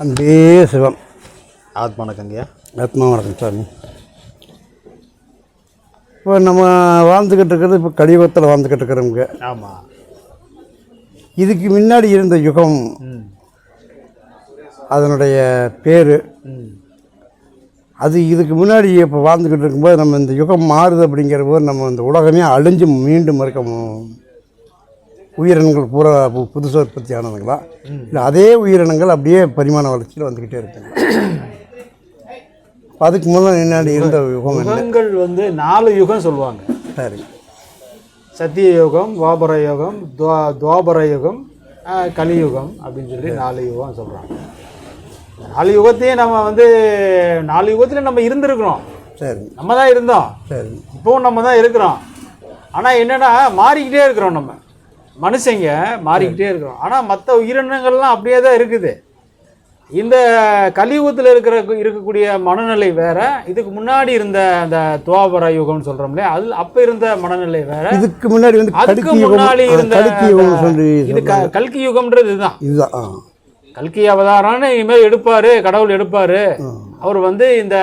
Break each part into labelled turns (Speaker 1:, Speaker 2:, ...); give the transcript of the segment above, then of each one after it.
Speaker 1: அன்பே சிவம்.
Speaker 2: ஆத்மா வணக்கங்கய்யா
Speaker 1: ஆத்மா வணக்கம் சாமி. இப்போ நம்ம வாழ்ந்துக்கிட்டு இருக்கிறது இப்போ கலியுகத்தில் வாழ்ந்துக்கிட்டு இருக்கிறோங்க
Speaker 2: ஆமாம்
Speaker 1: இதுக்கு முன்னாடி இருந்த யுகம். அதனுடைய பேர். அது இதுக்கு முன்னாடி இப்போ வாழ்ந்துக்கிட்டு இருக்கும்போது நம்ம இந்த யுகம் மாறுது அப்படிங்கிற போது நம்ம இந்த உலகமே அழிஞ்சு மீண்டும் இருக்க உயிரினங்கள் பூரா பு- புதுசு உற்பத்தி ஆனதுங்களா? இல்லை அதே உயிரினங்கள் அப்படியே பரிமாண வளர்ச்சியில் வந்துக்கிட்டே இருக்குங்க. அதுக்கு முன்னாடி முன்னாடி இருந்த யுகம்
Speaker 2: யுகங்கள் வந்து நாலு யுகம் சொல்லுவாங்க.
Speaker 1: சரி.
Speaker 2: சத்திய யுகம் துவாபர யுகம் துவா துவாபர யுகம் கலியுகம் அப்படின்னு சொல்லி நாலு யுகம் சொல்கிறாங்க நாலு யுகத்தையும் நம்ம வந்து நாலு யுகத்தில் நம்ம இருந்திருக்கிறோம்.
Speaker 1: சரி.
Speaker 2: நம்ம தான் இருந்தோம்.
Speaker 1: சரி.
Speaker 2: இப்போவும் நம்ம தான் இருக்கிறோம். ஆனால் என்னென்னா மாறிக்கிட்டே இருக்கிறோம் நம்ம. மனுஷங்க மாறிக்கிட்டே இருக்கிறோம். ஆனால் மற்ற உயிரினங்கள்லாம் அப்படியே தான் இருக்குது. இந்த கலியுகத்தில் இருக்கிற இருக்கக்கூடிய மனநிலை வேற. இதுக்கு முன்னாடி இருந்த அந்த துவாபர யுகம்னு இல்லையா? அது அப்போ இருந்த மனநிலை வேற.
Speaker 1: இதுக்கு முன்னாடி வந்து
Speaker 2: அதுக்கு முன்னாடி இருந்த இது கல்கி யுகம்ன்றது இதுதான்.
Speaker 1: இதுதான்
Speaker 2: கல்கி அவதாரம்னு இனிமேல் எடுப்பார் கடவுள் எடுப்பார். அவர் வந்து இந்த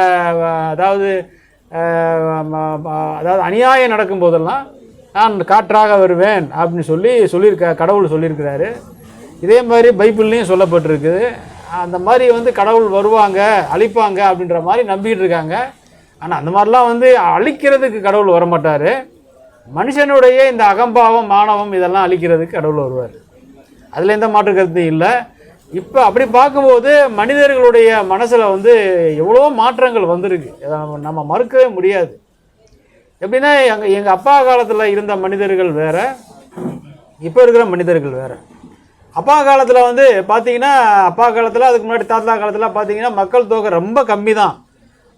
Speaker 2: அதாவது அதாவது அநியாயம் நடக்கும் போதெல்லாம் நான் காற்றாக வருவேன் அப்படின்னு சொல்லி சொல்லியிருக்க கடவுள் சொல்லியிருக்கிறாரு. இதே மாதிரி பைபிள்லேயும் சொல்லப்பட்டிருக்குது. அந்த மாதிரி வந்து கடவுள் வருவாங்க அழிப்பாங்க அப்படின்ற மாதிரி நம்பிக்கிட்டு இருக்காங்க. ஆனால் அந்த மாதிரிலாம் வந்து அழிக்கிறதுக்கு கடவுள் வரமாட்டார். மனுஷனுடைய இந்த அகம்பாவம் மாணவம் இதெல்லாம் அழிக்கிறதுக்கு கடவுள் வருவார். அதில் எந்த மாற்று கருத்து இல்லை. இப்போ அப்படி பார்க்கும்போது மனிதர்களுடைய மனசில் வந்து எவ்வளோ மாற்றங்கள் வந்திருக்கு. நம்ம மறுக்கவே முடியாது. எப்படின்னா எங்கள் எங்கள் அப்பா காலத்தில் இருந்த மனிதர்கள் வேறு இப்போ இருக்கிற மனிதர்கள் வேறு. அப்பா காலத்தில் வந்து பார்த்தீங்கன்னா அப்பா காலத்தில் அதுக்கு முன்னாடி தாத்தா காலத்தில் பார்த்தீங்கன்னா மக்கள் தொகை ரொம்ப கம்மி தான்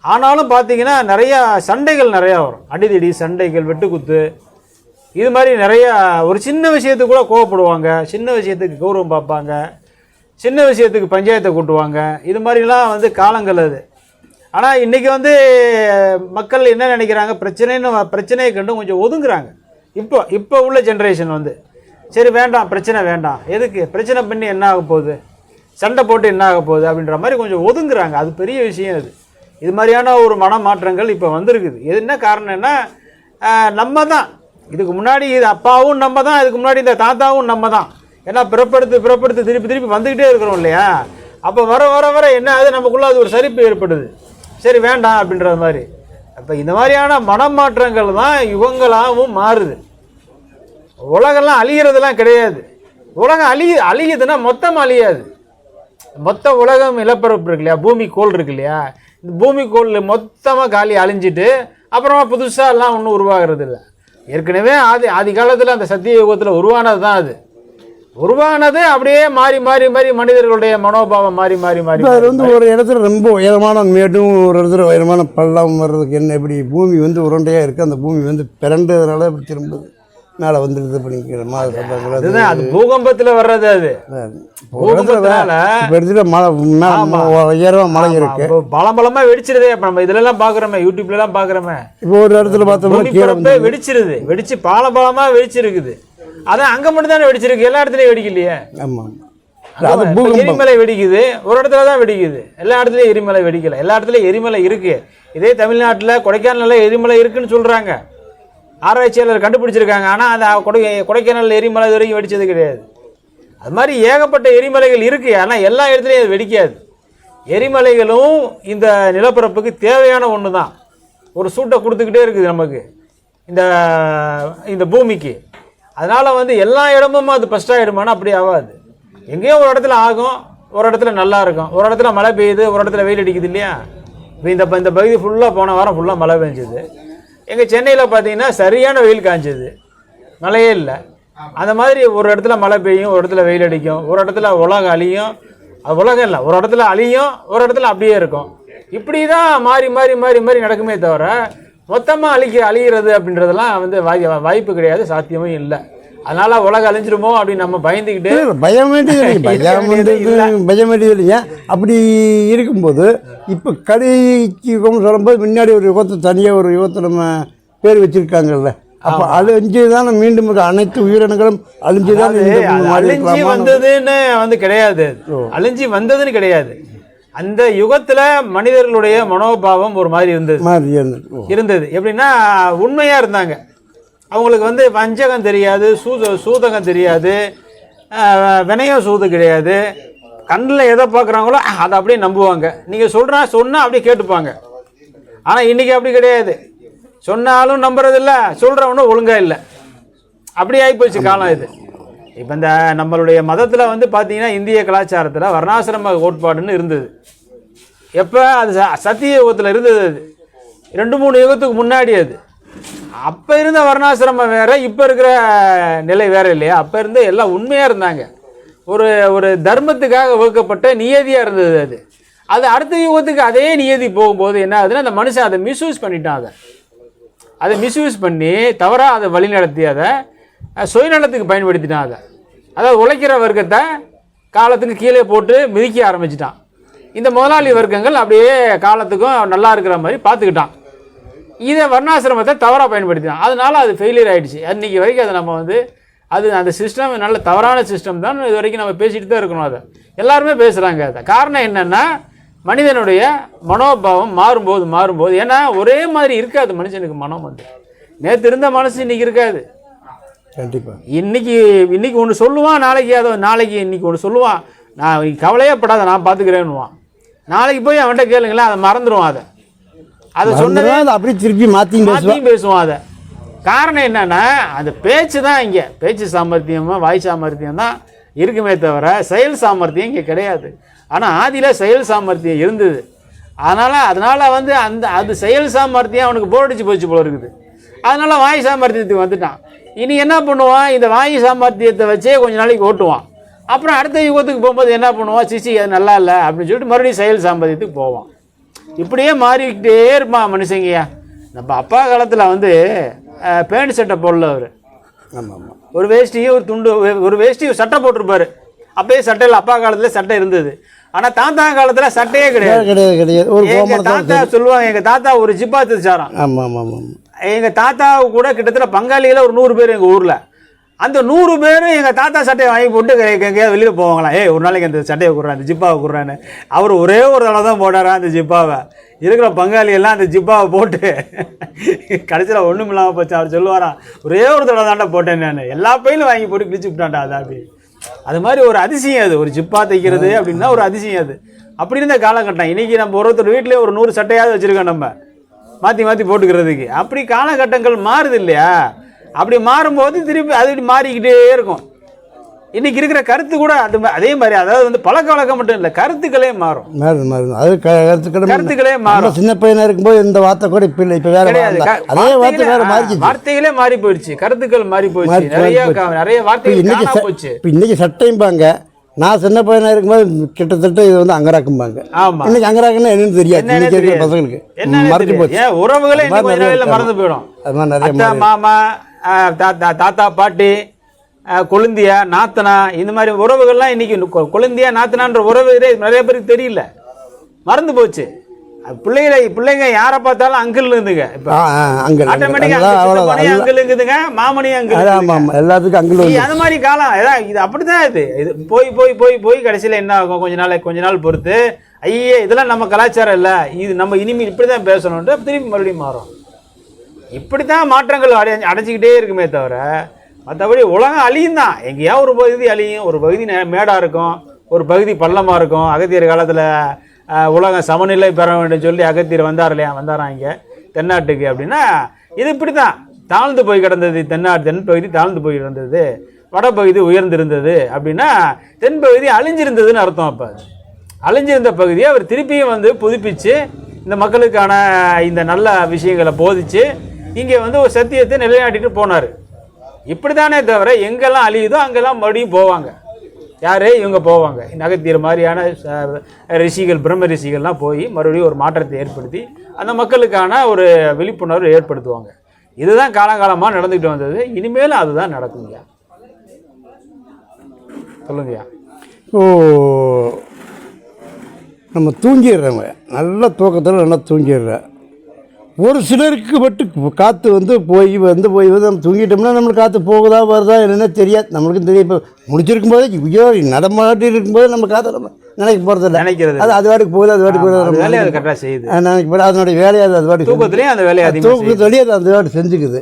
Speaker 2: ஆனாலும் பார்த்தீங்கன்னா நிறையா சண்டைகள் நிறையா வரும். அடிதடி சண்டைகள் வெட்டுக்குத்து. இது மாதிரி நிறையா ஒரு சின்ன விஷயத்துக்கு கூட கோவப்படுவாங்க. சின்ன விஷயத்துக்கு கௌரவம் பார்ப்பாங்க. சின்ன விஷயத்துக்கு பஞ்சாயத்தை கூட்டுவாங்க. இது மாதிரிலாம் வந்து காலங்கள் அது. ஆனால் இன்றைக்கி வந்து மக்கள் என்ன நினைக்கிறாங்க? பிரச்சனைன்னு பிரச்சனையை கண்டு கொஞ்சம் ஒதுங்குறாங்க. இப்போ இப்போ உள்ள ஜென்ரேஷன் வந்து சரி வேண்டாம் பிரச்சனை வேண்டாம். எதுக்கு? பிரச்சனை பண்ணி என்ன ஆக போகுது? சண்டை போட்டு என்ன ஆக போகுது? அப்படின்ற மாதிரி கொஞ்சம் ஒதுங்குறாங்க. அது பெரிய விஷயம் அது. இது மாதிரியான ஒரு மனமாற்றங்கள் இப்போ வந்திருக்குது. எது என்ன காரணம்னா நம்ம தான். இதுக்கு முன்னாடி இது அப்பாவும் நம்ம தான். இதுக்கு முன்னாடி இந்த தாத்தாவும் நம்ம தான். ஏன்னா பிறப்படுத்து பிறப்படுத்து திருப்பி திருப்பி வந்துக்கிட்டே இருக்கிறோம் இல்லையா? அப்போ வர வர வர என்ன ஆகுது? நமக்குள்ள அது ஒரு சரிப்பு ஏற்படுது. சரி வேண்டாம் அப்படின்றது மாதிரி. அப்போ இந்த மாதிரியான மனமாற்றங்கள் தான் யுகங்களாகவும் மாறுது. உலகெல்லாம் அழிகிறதுலாம் கிடையாது. உலகம் அழிய அழியுதுன்னா மொத்தம் அழியாது. மொத்த உலகம் இலப்பரப்பு இருக்கு இல்லையா? பூமி கோள் இருக்கு இல்லையா? இந்த பூமி கோள் மொத்தமாக காலி அழிஞ்சிட்டு அப்புறமா புதுசாக எல்லாம் ஒன்றும் உருவாகிறது இல்லை ஏற்கனவே ஆதி ஆதி காலத்தில் அந்த சத்திய யுகத்தில் உருவானது தான் அது. உருவானது அப்படியே மாறி மாறி மாறி மனிதர்களுடைய மனோபாவம் மாறி மாறி மாறி
Speaker 1: அது வந்து ஒரு இடத்துல ரொம்ப உயரமான மேடும் ஒரு இடத்துல உயரமான பள்ளம் வர்றதுக்கு என்ன இப்படி பூமி வந்து உருண்டையாக இருக்குது அந்த பூமி வந்து பிறண்டதுனால இப்படி திரும்புது. மேலே வந்துடுது அப்படிங்கிற மாதிரி சொல்கிறாங்களா
Speaker 2: அது பூகம்பத்தில் வர்றது அது. பூகம்பத்தினால
Speaker 1: மலை மேலே உயரமாக மலை இருக்கு.
Speaker 2: பலம் பலமா வெடிச்சிருதே. இப்போ நம்ம இதுல எல்லாம் பாக்குறோமே யூடியூப்ல எல்லாம் பாக்குறோமே.
Speaker 1: இப்போ ஒரு இடத்துல பார்த்தோம்னா
Speaker 2: வெடிச்சிருது. வெடிச்சு பால பாலமா வெடிச்சிருக்குது. அதான் அங்க மட்டும் தானே வெடிச்சிருக்கு. எல்லா இடத்துலயும் வெடிக்கலையே.
Speaker 1: பூகம்பம்.
Speaker 2: எரிமலை வெடிக்குது. ஒரு இடத்துல தான் வெடிக்குது. எல்லா இடத்துலயும் எரிமலை வெடிக்கல. எல்லா இடத்துலயும் எரிமலை இருக்கு. இதே தமிழ்நாட்டுல கொடைக்கானல்ல எரிமலை இருக்குன்னு சொல்றாங்க. ஆராய்ச்சியாளர் கண்டுபிடிச்சிருக்காங்க. ஆனா அந்த கொடை கொடைக்கானல் எரிமலை இது வரைக்கும் வெடிச்சது கிடையாது. அது மாதிரி ஏகப்பட்ட எரிமலைகள் இருக்கு. ஆனா எல்லா இடத்துலயும் அது வெடிக்காது. எரிமலைகளும் இந்த நிலப்பரப்புக்கு தேவையான ஒன்று தான் ஒரு சூட்டை கொடுத்துக்கிட்டே இருக்குது நமக்கு. இந்த இந்த பூமிக்கு. அதனால் வந்து எல்லா இடமும் அது ஃபஸ்ட் ஆகிடுமானா அப்படி ஆகாது. எங்கேயோ ஒரு இடத்துல ஆகும் ஒரு இடத்துல நல்லா இருக்கும். ஒரு இடத்துல மழை பெய்யுது ஒரு இடத்துல வெயில் அடிக்குது இல்லையா? இப்போ இந்த இந்த பகுதி ஃபுல்லாக போன வாரம் ஃபுல்லாக மழை பெஞ்சுது. எங்கள் சென்னையில் பார்த்தீங்கன்னா சரியான வெயில் காய்ஞ்சது மழையே இல்லை. அந்த மாதிரி ஒரு இடத்துல மழை பெய்யும் ஒரு இடத்துல வெயில் அடிக்கும் ஒரு இடத்துல உலகம் அழியும். அது உலகம் இல்லை. ஒரு இடத்துல அழியும் ஒரு இடத்துல அப்படியே இருக்கும். இப்படி தான் மாறி மாறி மாறி மாறி நடக்குமே தவிர மொத்தமாக அழிக்க அழிகிறது அப்படின்றதெல்லாம் வந்து வாய் வாய்ப்பு கிடையாது சாத்தியமும் இல்லை. அதனால உலகம் அழிஞ்சிருமோ அப்படின்னு நம்ம பயந்துக்கிட்டு
Speaker 1: இல்லை, பயம் வேண்டியது இல்லை பயம் வேண்டியது பயம் வேண்டியது இல்லையா அப்படி இருக்கும்போது இப்போ கடி யுகம்னு சொல்லும்போது முன்னாடி ஒரு யுகத்தை தனியாக ஒரு யுகத்தை நம்ம பேர் வச்சுருக்காங்கல்ல. அப்போ அழிஞ்சு தானே மீண்டும் அனைத்து உயிரினங்களும் அழிஞ்சு தான்
Speaker 2: அழிஞ்சி வந்ததுன்னு வந்து கிடையாது. அழிஞ்சி வந்ததுன்னு கிடையாது. அந்த யுகத்துல மனிதர்களுடைய மனோபாவம் ஒரு மாதிரி இருந்தது.
Speaker 1: இருந்தது.
Speaker 2: எப்படின்னா உண்மையா இருந்தாங்க. அவங்களுக்கு வந்து வஞ்சகம் தெரியாது சூத சூதகம் தெரியாது வினயம் சூது கிடையாது. கண்ணில் எதை பார்க்குறாங்களோ அதை அப்படியே நம்புவாங்க. நீங்கள் சொல்கிறா சொன்னால் அப்படியே கேட்டுப்பாங்க. ஆனால் இன்றைக்கி அப்படி கிடையாது. சொன்னாலும் நம்புறதில்ல சொல்கிறவனும் ஒழுங்கா இல்லை. அப்படி ஆகிப்போச்சு காலம் இது. இப்போ இந்த நம்மளுடைய மதத்தில் வந்து பார்த்தீங்கன்னா இந்திய கலாச்சாரத்தில் வர்ணாசிரம கோட்பாடுன்னு இருந்தது. எப்போ அது ச- சத்திய யுகத்தில் இருந்தது அது. ரெண்டு மூணு யுகத்துக்கு முன்னாடி அது. அப்போ இருந்த வர்ணாசிரமம் வேறு இப்போ இருக்கிற நிலை வேறு இல்லையா? அப்போ இருந்த எல்லாம் உண்மையாக இருந்தாங்க. ஒரு ஒரு தர்மத்துக்காக வகுக்கப்பட்ட நியதியாக இருந்தது அது. அது அடுத்த யுகத்துக்கு அதே நியதி போகும்போது என்ன ஆகுதுன்னா அந்த மனுஷன் அதை மிஸ்யூஸ் பண்ணிட்டான் அதை. அதை மிஸ்யூஸ் பண்ணி தவறாக அதை வழிநடத்தி அதை சுயநலத்துக்கு பயன்படுத்தினான் அதை அதாவது உழைக்கிற வர்க்கத்தை காலத்துக்கு கீழே போட்டு மிதிக்க ஆரம்பிச்சிட்டான். இந்த முதலாளி வர்க்கங்கள் அப்படியே காலத்துக்கும் நல்லா இருக்கிற மாதிரி பார்த்துக்கிட்டான். இதை வர்ணாசிரமத்தை தவறாக பயன்படுத்தினான் அதனால் அது ஃபெயிலியர் ஆகிடுச்சு அன்றைக்கி வரைக்கும் அதை நம்ம வந்து அது அந்த சிஸ்டம் நல்ல தவறான சிஸ்டம் தான். இது வரைக்கும் நம்ம பேசிட்டு தான் இருக்கணும் அதை. எல்லாருமே பேசுகிறாங்க அதை. காரணம் என்னென்னா மனிதனுடைய மனோபாவம் மாறும்போது மாறும்போது. ஏன்னா ஒரே மாதிரி இருக்காது மனுஷனுக்கு மனம் வந்து. நேற்று இருந்த மனசு இன்றைக்கி இருக்காது.
Speaker 1: கண்டிப்பா.
Speaker 2: இன்னைக்கு இன்னைக்கு ஒன்று சொல்லுவான் நாளைக்கு அதை நாளைக்கு இன்னைக்கு ஒன்று சொல்லுவான் நான் கவலையே படாத நான் பார்த்துக்கிறேன்னுவான் நாளைக்கு போய் அவன்கிட்ட கேளுங்களேன் அதை மறந்துடுவான் அதை. அதை சொன்னதே
Speaker 1: அப்படியே திருப்பி பேசுவான்
Speaker 2: மாற்றியும் பேசுவான் அதை. காரணம் என்னன்னா அந்த பேச்சு தான் இங்கே. பேச்சு சாமர்த்தியமாக வாய் சாமர்த்தியம் தான் இருக்குமே தவிர செயல் சாமர்த்தியம் இங்கே கிடையாது. ஆனால் ஆதியில் செயல் சாமர்த்தியம் இருந்தது. அதனால் அதனால் வந்து அந்த அது செயல் சாமர்த்தியம் அவனுக்கு போர் அடிச்சு போச்சு போல இருக்குது. அதனால் வாய் சாமர்த்தியத்துக்கு வந்துட்டான். இனி என்ன பண்ணுவான்? இந்த வாய் சாமர்த்தியத்தை வச்சே கொஞ்ச நாளைக்கு ஓட்டுவான். அப்புறம் அடுத்த யுகத்துக்கு போகும்போது என்ன பண்ணுவான்? சிச்சி அது நல்லா இல்லை அப்படின்னு சொல்லிட்டு மறுபடியும் செயல் சாமர்த்தியத்துக்கு போவான். இப்படியே மாறிக்கிட்டே இருப்பான் மனுஷங்கய்யா. நம்ம அப்பா காலத்தில் வந்து பேண்ட் சட்டை போடல அவர்.
Speaker 1: ஆமாம் ஆமாம்
Speaker 2: ஒரு வேஷ்டியும் ஒரு துண்டு ஒரு வேஷ்டி சட்டை போட்டிருப்பாரு. அப்பயே சட்டையில் அப்பா காலத்தில் சட்டை இருந்தது. ஆனால் தாத்தா காலத்தில் சட்டையே கிடையாது.
Speaker 1: கிடையாது கிடையாது. ஒரு
Speaker 2: தாத்தா சொல்லுவாங்க எங்க தாத்தா ஒரு ஜிப்பா தைச்சாராம்
Speaker 1: ஆமாம் ஆமாம் ஆமாம்.
Speaker 2: எங்கள் தாத்தாவு கூட கிட்டத்தட்ட பங்காளியில் ஒரு நூறு பேர் எங்கள் ஊரில். அந்த நூறு பேரும் எங்கள் தாத்தா சட்டையை வாங்கி போட்டு எங்கேயாவது வெளியில் போவாங்களாம். ஏய் ஒரு நாளைக்கு அந்த சட்டையை கொடுறேன் அந்த ஜிப்பாவை கொடுறான்னு. அவர் ஒரே ஒரு தடவை தான் போட்டாரா அந்த ஜிப்பாவை. இருக்கிற பங்காளியெல்லாம் அந்த ஜிப்பாவை போட்டு கடைசியில் ஒன்றும் இல்லாமல் போச்சு. அவர் சொல்லுவாராம் ஒரே ஒரு தடவை தாண்டா போட்டேன் நான். எல்லா பையிலும் வாங்கி போட்டு கிழிச்சு விட்டான்டா அது அப்படி அது மாதிரி ஒரு அதிசயம் அது. ஒரு ஜிப்பா தைக்கிறது அப்படின்னா ஒரு அதிசயம் அது. அப்படி இருந்த காலகட்டம். இன்னைக்கு நம்ம ஒருத்தர் வீட்டிலே ஒரு நூறு சட்டையாவது வச்சுருக்கோம் நம்ம. மாற்றி மாற்றி போட்டுக்கிறதுக்கு. அப்படி காலகட்டங்கள் மாறுது இல்லையா அப்படி மாறும்போது திருப்பி அது மாறிக்கிட்டே இருக்கும். இன்னைக்கு இருக்கிற கருத்து கூட அது அதே மாதிரி அதாவது வந்து பழக்க வழக்கம் மட்டும் இல்லை கருத்துக்களே மாறும்.
Speaker 1: மாறுது மாறுது. அது
Speaker 2: கருத்துக்களே
Speaker 1: நம்ம
Speaker 2: மாறும்.
Speaker 1: சின்ன பையனா இருக்கும்போது இந்த வார்த்தை கூட இப்போ இல்லை இப்போ வேற அதே வார்த்தை வேற மாறிச்சு
Speaker 2: வார்த்தைகளே மாறி போயிடுச்சு கருத்துக்கள் மாறி போயிடுச்சு
Speaker 1: மாறி-
Speaker 2: நிறைய
Speaker 1: மாறி
Speaker 2: நிறைய வார்த்தைகள்
Speaker 1: இன்னைக்கு
Speaker 2: போச்சு.
Speaker 1: இப்போ இன்னைக்கு சட்டையும்பாங்க நான் சின்ன பையனா இருக்கும்போது கிட்டத்தட்ட இது வந்து அங்கராக்கும்பாங்க.
Speaker 2: ஆமா.
Speaker 1: இன்னைக்கு அங்கராக்குன்னா என்னன்னு தெரியாது. இன்னைக்கு இருக்கிற. பசங்களுக்கு. மறந்து. போச்சு.
Speaker 2: உறவுகளே. மறந்து போயிடும்.
Speaker 1: அது மாதிரி நிறைய
Speaker 2: மாமா தாத்தா தாத்தா பாட்டி கொழுந்தியா நாத்தனா இந்த மாதிரி உறவுகள்லாம் இன்னைக்கு கொழுந்தியா நாத்தனான்ற உறவு இதே நிறைய பேருக்கு தெரியல. மறந்து போச்சு. பிள்ளைகளை பிள்ளைங்க யாரை பார்த்தாலும் அங்கிள் இருந்துங்க. அங்கிள் இருக்குதுங்க மாமணி அங்கிள்
Speaker 1: ஆமாம் எல்லாத்துக்கும் அங்கிள்
Speaker 2: அந்த மாதிரி காலம். இது அப்படிதான் இது. இது போய் போய் போய் போய் கடைசியில் என்ன ஆகும்? கொஞ்ச நாள் கொஞ்ச நாள் பொறுத்து. ஐயே இதெல்லாம் நம்ம கலாச்சாரம் இல்லை. இது நம்ம இனிமேல் இப்படி தான் பேசணுன்ட்டு திருப்பி மறுபடியும் மாறும். இப்படி தான் மாற்றங்கள் அடை அடைச்சிக்கிட்டே இருக்குமே தவிர மற்றபடி உலகம் அழியும் தான். எங்கேயா ஒரு பகுதி அழியும். ஒரு பகுதி நே- மேடா இருக்கும். ஒரு பகுதி பள்ளமாக இருக்கும். அகத்தியர் காலத்தில் உலகம் சமநிலை பெற வேண்டும் சொல்லி அகத்தியர் வந்தார் இல்லையா வந்தாராம் இங்கே? தென்னாட்டுக்கு அப்படின்னா இது இப்படி தான் தாழ்ந்து போய் கிடந்தது தென்னாட்டு தென் பகுதி தாழ்ந்து போய் கிடந்தது வடபகுதி உயர்ந்திருந்தது அப்படின்னா தென்பகுதி அழிஞ்சிருந்ததுன்னு அர்த்தம் அப்போ அழிஞ்சிருந்த பகுதியை அவர் திருப்பியும் வந்து புதுப்பிச்சு இந்த மக்களுக்கான இந்த நல்ல விஷயங்களை போதிச்சு இங்கே வந்து ஒரு சத்தியத்தை நிலைநாட்டிட்டு போனார். இப்படி தானே தவிர எங்கெல்லாம் அழியுதோ அங்கெல்லாம் மறுபடியும் போவாங்க. யார் இவங்க போவாங்க. நகத்தீர் மாதிரியான ரிஷிகள் பிரம்ம ரிஷிகள்லாம் போய் மறுபடியும் ஒரு மாற்றத்தை ஏற்படுத்தி அந்த மக்களுக்கான ஒரு விழிப்புணர்வு ஏற்படுத்துவாங்க. இதுதான் காலங்காலமாக நடந்துக்கிட்டு வந்தது. இனிமேலும் அதுதான் நடக்குங்கய்யா சொல்லுங்கய்யா.
Speaker 1: ஓ நம்ம தூங்கிடுறவங்க நல்ல தூக்கத்தில் நல்லா தூங்கிடுறேன் ஒரு சிலருக்கு மட்டும் காற்று வந்து போய் வந்து போய் வந்து நம்ம தூங்கிட்டோம்னா நம்மளுக்கு காற்று போகுதா வருதா என்னென்ன தெரியாது. நம்மளுக்கும் தெரியும். இப்போ முடிச்சிருக்கும் போதே ஐயோ நடமாட்டி இருக்கும்போது நம்ம காற்றை நம்ம நினைக்க போகிறதில்ல
Speaker 2: நினைக்கிறது.
Speaker 1: அது அது வாட்டுக்கு போகுது அது வாட்டுக்கு போகுது.
Speaker 2: வேலையை அது கரெக்டாக செய்யுது.
Speaker 1: நினைக்க போல அதனுடைய வேலையை அது அது வாட்டுக்கு
Speaker 2: தூக்கத்துலேயும் அந்த வேலையை
Speaker 1: தூக்கத்தொழி அது அந்த வாட்டு செஞ்சுக்குது.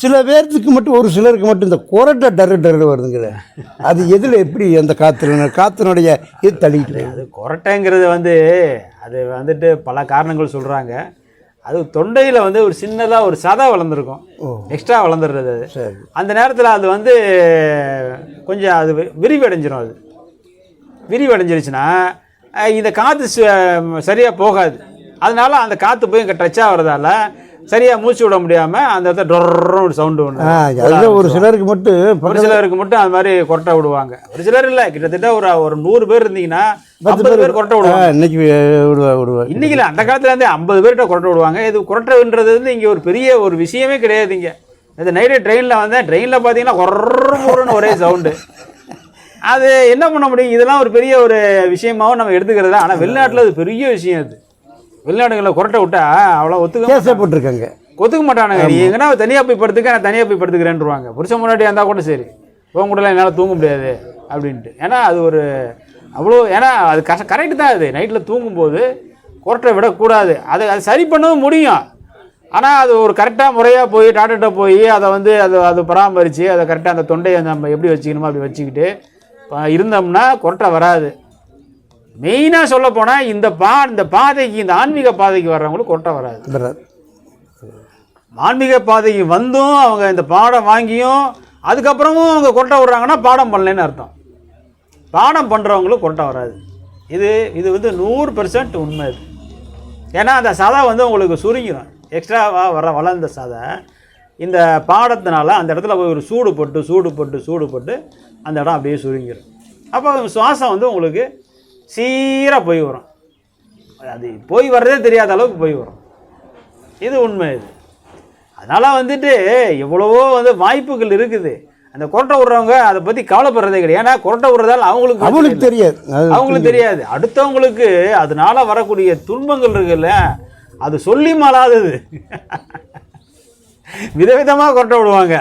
Speaker 1: சில பேர்த்துக்கு மட்டும் ஒரு சிலருக்கு மட்டும் இந்த கொரட்டை டரு டரு வருதுங்கிற அது எதில் எப்படி அந்த காற்று காற்றினுடைய இது தள்ளிட்டு
Speaker 2: அது கொரட்டைங்கிறது வந்து அது வந்துட்டு பல காரணங்கள் சொல்கிறாங்க அது தொண்டையில் வந்து ஒரு சின்னதாக ஒரு சதை வளர்ந்துருக்கும். எக்ஸ்ட்ரா வளர்ந்துடுறது அது. அந்த நேரத்தில் அது வந்து கொஞ்சம் அது விரிவடைஞ்சிரும் அது. விரிவடைஞ்சிருச்சுன்னா இந்த காற்று சரியாக போகாது. அதனால அந்த காற்று போய் இங்கே டச் ஆகிறதால சரியாக மூச்சு விட முடியாமல் அந்த இடத்துல டொர்னு ஒரு சவுண்டு ஒன்று
Speaker 1: ஒரு சிலருக்கு மட்டும்
Speaker 2: ஒரு சிலருக்கு மட்டும் அது மாதிரி கொரட்டை விடுவாங்க. ஒரு சிலர் இல்லை கிட்டத்தட்ட ஒரு ஒரு நூறு பேர் இருந்தீங்கன்னா ஐம்பது பேர் கொரட்டை விடுவாங்க.
Speaker 1: இன்னைக்கு விடுவா விடுவா.
Speaker 2: இன்னைக்கு இல்லை அந்த காலத்துல இருந்து ஐம்பது பேர்கிட்ட கொரட்டை விடுவாங்க. இது கொரட்டைன்றது வந்து இங்கே ஒரு பெரிய ஒரு விஷயமே கிடையாது இங்கே. இந்த நைட்டு ட்ரெயினில் வந்தேன். ட்ரெயினில் பார்த்தீங்கன்னா கொர்ன்னு ஒரே சவுண்டு அது என்ன பண்ண முடியும்? இதெல்லாம் ஒரு பெரிய ஒரு விஷயமாவும் நம்ம எடுத்துக்கிறது ஆனால் வெளிநாட்டில் அது பெரிய விஷயம் அது. வெளிநாடுகளில் கொரட்டை விட்டா அவ்வளோ ஒத்துக்க
Speaker 1: கேஸே போட்டிருக்காங்க.
Speaker 2: ஒத்துக்க மாட்டானுங்க. நீ எங்கன்னா தனியாக போய் படுத்துக்க நான் தனியாக போய் படுத்துக்கிறேன்ருவாங்க. புருஷன் முன்னாடி இருந்தால் கூட சரி. உன் கூடலாம் என்னால் தூங்க முடியாது அப்படின்ட்டு. ஏன்னா அது ஒரு அவ்வளோ ஏன்னா அது கஷ்ட கரெக்டு தான் அது. நைட்டில் தூங்கும்போது கொரட்டை விடக்கூடாது. அது அது சரி பண்ணவும் முடியும். ஆனால் அது ஒரு கரெக்டாக முறையாக போய் டாக்டர்கிட்ட போய் அதை வந்து அதை அதை பராமரித்து அதை கரெக்டாக அந்த தொண்டையை நம்ம எப்படி வச்சுக்கணுமோ அப்படி வச்சுக்கிட்டு இருந்தோம்னா கொரட்டை வராது. மெயினாக சொல்ல போனால் இந்த பா இந்த பாதைக்கு இந்த ஆன்மீக பாதைக்கு வர்றவங்களுக்கு கொரட்டை வராது. ஆன்மீக பாதைக்கு வந்தும் அவங்க இந்த பாடம் வாங்கியும் அதுக்கப்புறமும் அவங்க கொரட்டை விடுறாங்கன்னா பாடம் பண்ணலைன்னு அர்த்தம். பாடம் பண்ணுறவங்களுக்கு கொரட்டை வராது. இது இது வந்து நூறு பெர்சன்ட் உண்மை இது ஏன்னா அந்த சதை வந்து உங்களுக்கு சுருங்கிடும் எக்ஸ்ட்ராவாக வர வளர்ந்த சதை. இந்த பாடத்தினால அந்த இடத்துல போய் ஒரு சூடு போட்டு சூடு போட்டு சூடு போட்டு அந்த இடம் அப்படியே சுருங்கிடும் அப்போ சுவாசம் வந்து உங்களுக்கு சீராக போய் வரும். அது போய் வர்றதே தெரியாத அளவுக்கு போய் வரும். இது உண்மை இது. அதனால் வந்துட்டு எவ்வளவோ வந்து வாய்ப்புகள் இருக்குது. அந்த கொரட்டை விடுறவங்க அதை பற்றி கவலைப்படுறதே கிடையாது. ஏன்னா கொரட்டை விடுறதால அவங்களுக்கு இல்லை.
Speaker 1: தெரியாது.
Speaker 2: அவங்களுக்கு தெரியாது. அடுத்தவங்களுக்கு அதனால வரக்கூடிய துன்பங்கள் இருக்குல்ல அது சொல்லி மாளாதது விதவிதமாக கொரட்டை விடுவாங்க.